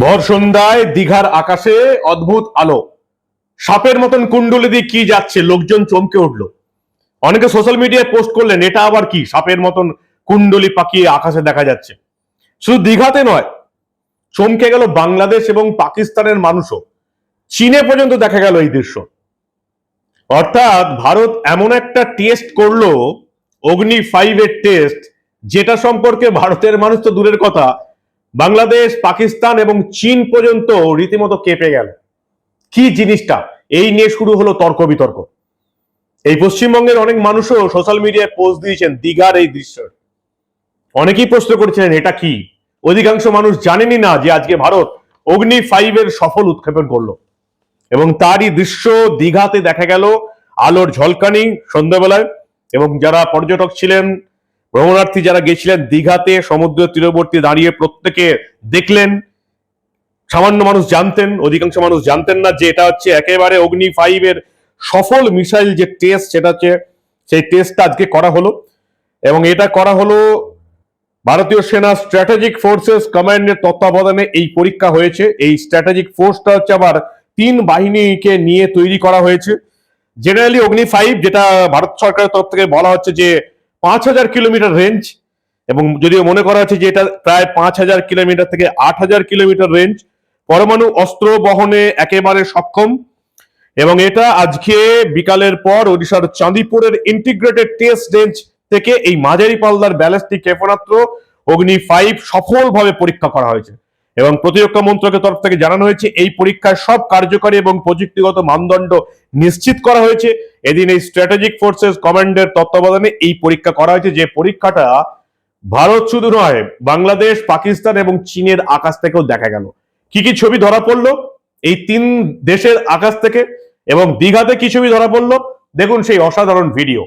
ভর সন্ধ্যায় দীঘার আকাশে অদ্ভুত আলো। সাপের মতন কুণ্ডলি দিয়ে কি যাচ্ছে? লোকজন চমকে উঠল। অনেকে সোশ্যাল মিডিয়ায় পোস্ট করলেন, এটা আবার কি? সাপের মতন কুণ্ডলি পাকিয়ে আকাশে দেখা যাচ্ছে। শুধু দীঘাতে নয়, চমকে গেল বাংলাদেশ এবং পাকিস্তানের মানুষও। চীনে পর্যন্ত দেখা গেল এই দৃশ্য। অর্থাৎ ভারত এমন একটা টেস্ট করল, অগ্নি ফাইভ এর টেস্ট যেটা সম্পর্কে ভারতের মানুষ তো দূরের কথা বাংলাদেশ, পাকিস্তান এবং চীন পর্যন্ত রীতিমতো কেঁপে গেল। কি জিনিসটা? এই নিয়ে শুরু হলো তর্ক বিতর্ক। এই পশ্চিমবঙ্গের অনেক মানুষও সোশ্যাল মিডিয়ায় পোস্ট দিয়েছেন দিঘার এই দৃশ্য। অনেকেই প্রশ্ন করেছিলেন, এটা কি? অধিকাংশ মানুষ জানেনই না যে আজকে ভারত অগ্নি ফাইভ এর সফল উৎক্ষেপণ করল। এবং তারই দৃশ্য দীঘাতে দেখা গেল আলোর ঝলকানি সন্ধ্যাবেলায়। এবং যারা পর্যটক ছিলেন ভ্রমণার্থী যারা গেছিলেন দীঘাতে, সমুদ্র তীরবর্তী দাঁড়িয়ে প্রত্যেকে দেখলেন। সামান্য মানুষ জানতেন, অধিকাংশ মানুষ জানতেন না যে এটা হচ্ছে একেবারে অগ্নি ফাইভ এর সফল মিসাইল যে টেস্ট, সেটা হচ্ছে সেই টেস্টটা আজকে করা হলো। এবং এটা করা হলো ভারতীয় সেনা স্ট্র্যাটেজিক ফোর্সেস কমান্ডের তত্ত্বাবধানে এই পরীক্ষা হয়েছে। এই স্ট্র্যাটেজিক ফোর্সটা হচ্ছে আবার তিন বাহিনীকে নিয়ে তৈরি করা হয়েছে। জেনারেলি অগ্নি ফাইভ, যেটা ভারত সরকারের তরফ থেকে বলা হচ্ছে যে পাঁচ হাজার কিলোমিটার রেঞ্জ এবং যদিও মনে করা হচ্ছে যে এটা প্রায় পাঁচ হাজার কিলোমিটার থেকে আট হাজার কিলোমিটার রেঞ্জ পরমাণু অস্ত্র বহনে একেবারে সক্ষম। এবং এটা আজকে বিকালের পর ওড়িশার চাঁদিপুরের ইন্টিগ্রেটেড টেস্ট রেঞ্জ থেকে এই মাঝারি পাল্লার ব্যালিস্টিক ক্ষেপণাস্ত্র অগ্নি ফাইভ সফলভাবে পরীক্ষা করা হয়েছে। এবং প্রতিরক্ষা মন্ত্রকের তরফ থেকে জানানো হয়েছে, এই পরীক্ষায় সব কার্যকরী এবং প্রযুক্তিগত মানদণ্ড নিশ্চিত করা হয়েছে। এদিন এই স্ট্র্যাটেজিক ফোর্সেস কমান্ডের তত্ত্বাবধানে এই পরীক্ষা করা হয়েছে, যে পরীক্ষাটা ভারত শুধু নয়, বাংলাদেশ, পাকিস্তান এবং চীনের আকাশ থেকেও দেখা গেল। কি কি ছবি ধরা পড়ল? এই তিন দেশের আকাশ থেকে এবং দীঘাতে কি ছবি ধরা পড়ল? দেখুন সেই অসাধারণ ভিডিও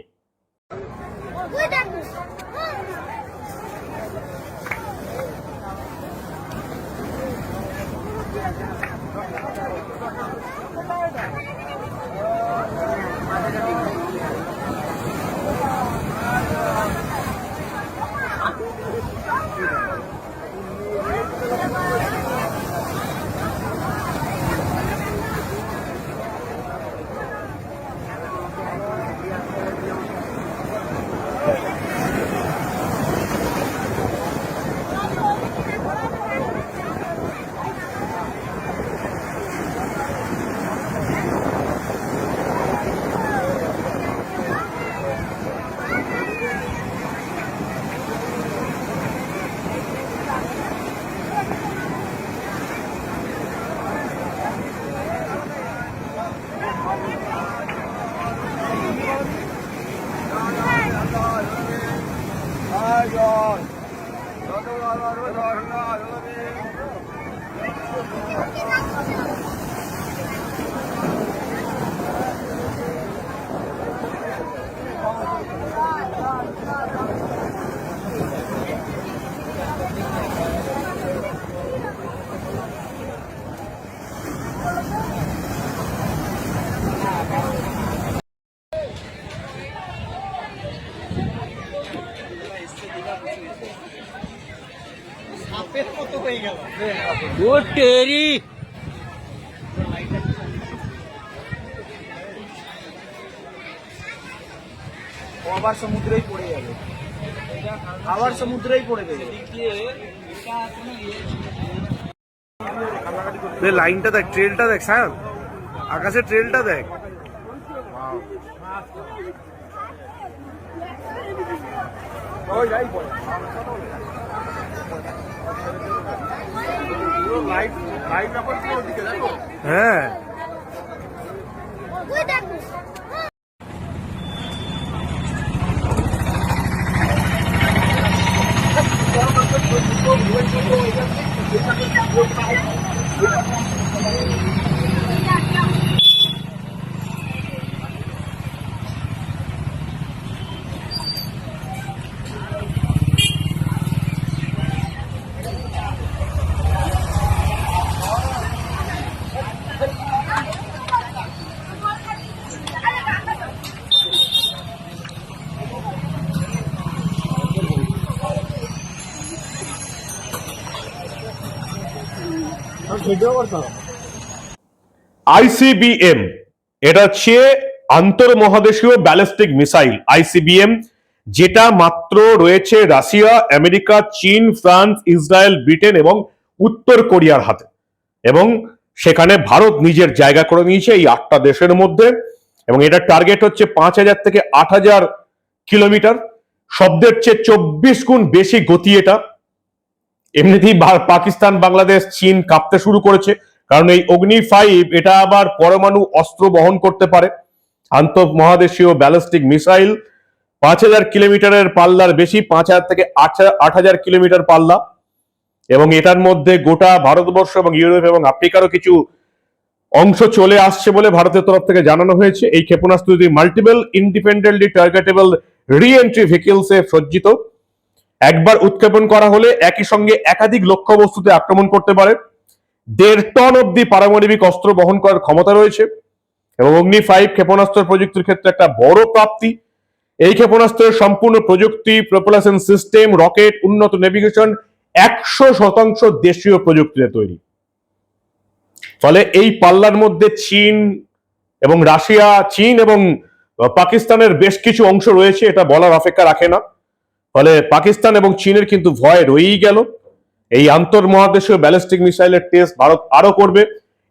ও টেরি আবার সমুদ্রেই পড়ে যাবে। আবার সমুদ্রেই পড়ে যাবে। লাইনটা দেখ ট্রেলটা দেখ সায়ন। আকাশে ট্রেলটা দেখ। হ্যাঁ। আইসিবিএম, এটা হচ্ছে আন্তর মহাদেশীয় ব্যালিস্টিক মিসাইল, আইসিবিএম, যেটা মাত্র রয়েছে রাশিয়া, আমেরিকা, চীন, ফ্রান্স, ইসরায়েল, ব্রিটেন এবং উত্তর কোরিয়ার হাতে। এবং সেখানে ভারত নিজের জায়গা করে নিয়েছে এই আটটা দেশের মধ্যে। এবং এটার টার্গেট হচ্ছে পাঁচ হাজার থেকে আট হাজার কিলোমিটার। শব্দের চেয়ে চব্বিশ গুণ বেশি গতি এটা। এমনিতেই পাকিস্তান, বাংলাদেশ, চীন কাঁপতে শুরু করেছে। কারণ এই অগ্নি ফাইভ এটা আবার পরমাণু অস্ত্র বহন করতে পারে। আন্তঃ মহাদেশীয় ব্যালিস্টিক মিসাইল পাঁচ হাজার কিলোমিটারের পাল্লার বেশি, পাঁচ হাজার থেকে আট হাজার কিলোমিটার পাল্লা। এবং এটার মধ্যে গোটা ভারতবর্ষ এবং ইউরোপ এবং আফ্রিকারও কিছু অংশ চলে আসছে বলে ভারতের তরফ থেকে জানানো হয়েছে। এই ক্ষেপণাস্ত্রটি multiple independently targetable re entry ভেহিকেলসে সজ্জিত। একবার উৎক্ষেপণ করা হলে একই সঙ্গে একাধিক লক্ষ্যবস্তুতে আক্রমণ করতে পারে। দেড় টন অব্দি পারমাণবিক অস্ত্র বহন করার ক্ষমতা রয়েছে এবং অগ্নি ফাইভ ক্ষেপণাস্ত্র প্রযুক্তির ক্ষেত্রে একটা বড় প্রাপ্তি। এই ক্ষেপণাস্ত্রের সম্পূর্ণ প্রযুক্তি প্রপোলাসন সিস্টেম রকেট উন্নত নেভিগেশন একশো শতাংশ দেশীয় প্রযুক্তিতে তৈরি। ফলে এই পাল্লার মধ্যে চীন এবং রাশিয়া, চীন এবং পাকিস্তানের বেশ কিছু অংশ রয়েছে, এটা বলার অপেক্ষা রাখে না। ফলে পাকিস্তান এবং চীনের কিন্তু ভয় রয়েই গেল। এই আন্তর মহাদেশীয় ব্যালিস্টিক মিসাইলের টেস্ট ভারত আরও করবে।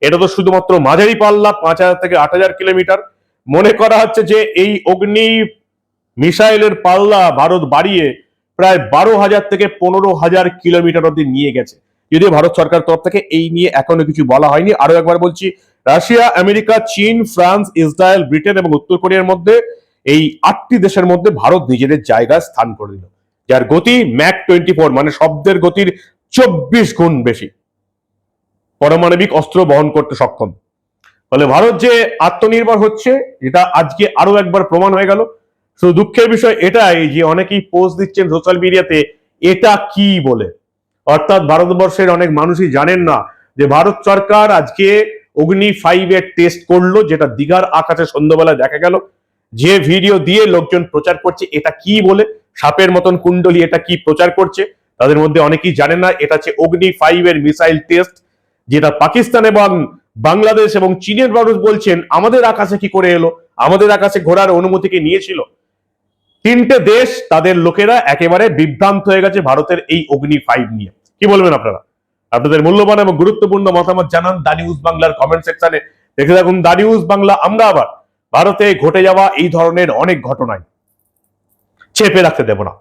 এটা তো শুধুমাত্র মাঝারি পাল্লা, পাঁচ হাজার থেকে আট হাজার কিলোমিটার। মনে করা হচ্ছে যে এই অগ্নি মিসাইলের পাল্লা ভারত বাড়িয়ে প্রায় বারো হাজার থেকে পনেরো হাজার কিলোমিটার অব্দি নিয়ে গেছে। যদিও ভারত সরকার তরফ থেকে এই নিয়ে এখনও কিছু বলা হয়নি। আরও একবার বলছি, রাশিয়া, আমেরিকা, চীন, ফ্রান্স, ইসরায়েল, ব্রিটেন এবং উত্তর কোরিয়ার মধ্যে এই আটটি দেশের মধ্যে ভারত নিজেদের জায়গায় স্থান করে দিল। যার গতি ম্যাক টোয়েন্টি ফোর মানে শব্দের গতির চব্বিশ গুণ বেশি। পারমাণবিক অস্ত্র বহন করতে সক্ষম। ফলে ভারত যে আত্মনির্ভর হচ্ছে, এটা আজকে আরও একবার প্রমাণ হয়ে গেল। শুধু দুঃখের বিষয় এটাই যে অনেকেই পোস্ট দিচ্ছেন সোশ্যাল মিডিয়াতে এটা কি বলে? অর্থাৎ ভারতবর্ষের অনেক মানুষই জানেন না যে ভারত সরকার আজকে অগ্নি ফাইভ এর টেস্ট করল, যেটা দিঘার আকাশে সন্ধ্যাবেলা দেখা গেল। যে ভিডিও দিয়ে লোকজন প্রচার করছে, এটা কি বলে? সাপের মতন কুণ্ডলি এটা কি প্রচার করছে? তাদের মধ্যে অনেকেই জানে না, এটা হচ্ছে অগ্নি ফাইভ এর মিসাইল টেস্ট যেটা পাকিস্তান এবং বাংলাদেশ এবং চীনের মানুষ বলছেন, আমাদের আকাশে কি করে এলো? আমাদের আকাশে ঘোরার অনুমতিকে নিয়েছিল? তিনটে দেশ তাদের লোকেরা একেবারে বিভ্রান্ত হয়ে গেছে ভারতের এই অগ্নি ফাইভ নিয়ে। কি বলবেন আপনারা? আপনাদের মূল্যবান এবং গুরুত্বপূর্ণ মতামত জানান দা নিউজ বাংলার কমেন্ট সেকশনে দেখে থাকুন দা নিউজ বাংলা, আমরা আবার ভারতে ঘটে যাওয়া এই ধরনের অনেক ঘটনায় চেপে রাখতে দেব না।